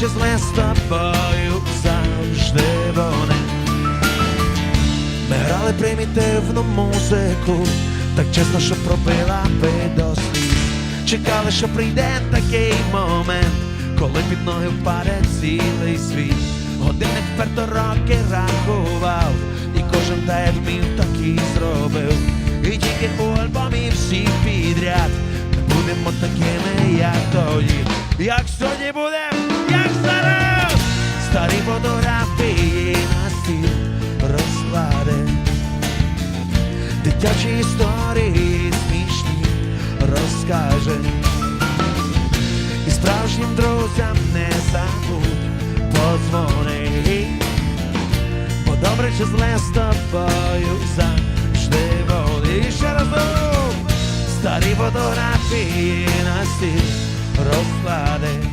Чи зле з тобою завжди вони. Ми грали примітивну музику, так чесно, що пробила би до сліз. Чекали, що прийде такий момент, коли під ноги впаде цілий світ. Годинник вперто роки рахував, і кожен та вмів, так і зробив. І тільки у альбомі всі підряд будемо такими, як тоді. Як сьогодні будем, Дитячі історії смішні розкаже. І справжнім друзям не забудь подзвони. Бо добре чи зле з тобою завжди вони. І ще раз старі фотографії на стіл розклади.